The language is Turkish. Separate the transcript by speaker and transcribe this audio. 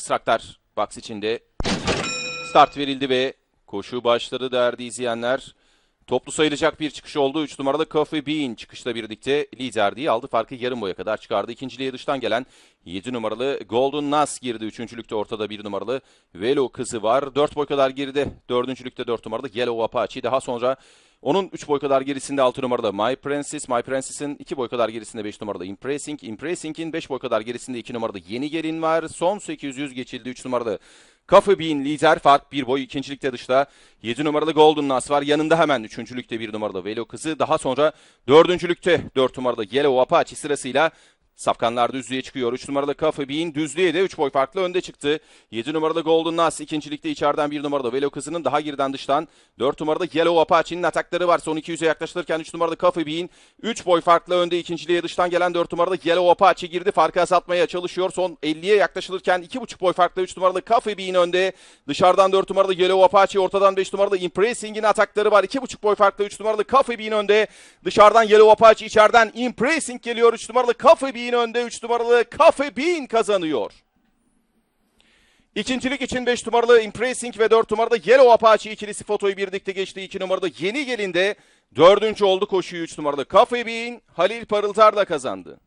Speaker 1: Kısraklar box içinde. Start verildi ve koşu başladı değerli izleyenler. Toplu sayılacak bir çıkış oldu. 3 numaralı Coffee Bean çıkışla birlikte liderliği aldı. Farkı yarım boya kadar çıkardı. İkinciliğe dıştan gelen 7 numaralı Golden Nas girdi. Üçüncülükte ortada 1 numaralı Velo kızı var. 4 boy kadar geride. Dördüncülükte 4 numaralı Yellow Apache. Daha sonra onun 3 boy kadar gerisinde 6 numaralı My Princess. My Princess'in 2 boy kadar gerisinde 5 numaralı Impressing. Impressing'in 5 boy kadar gerisinde 2 numaralı Yeni Gelin var. Son 800 geçildi 3 numaralı Coffee Bean lider fark bir boy ikincilikte dışta 7 numaralı Golden Nas var yanında hemen üçüncülükte 1 numaralı Velo kızı daha sonra dördüncülükte 4 numaralı Yellow Apache sırasıyla Safkanlar düzlüğe çıkıyor. 3 numaralı Coffee Bean düzlüğe de 3 boy farklı önde çıktı. 7 numaralı Golden Nas ikincilikte içeriden 1 numaralı Velo kızının daha geriden dıştan 4 numaralı Yellow Apache'nin atakları var. Son 200'e yaklaşılırken 3 numaralı Coffee Bean 3 boy farklı önde ikinciliğe dıştan gelen 4 numaralı Yellow Apache girdi. Farkı azaltmaya çalışıyor. Son 50'ye yaklaşılırken 2,5 boy farklı 3 numaralı Coffee Bean önde. Dışarıdan 4 numaralı Yellow Apache ortadan 5 numaralı Impressing'in atakları var. 2,5 boy farklı 3 numaralı Coffee Bean önde. Dışarıdan Yellow Apache içeriden Impressing geliyor. 3 numaralı Coffee Bean önde. 3 numaralı Coffee Bean kazanıyor. İkincilik için 5 numaralı Impressing ve 4 numaralı Yellow Apache ikilisi fotoyu birlikte geçti. 2 numaralı Yeni Gelinde dördüncü oldu koşuyu 3 numaralı Coffee Bean Halil Parıltar da kazandı.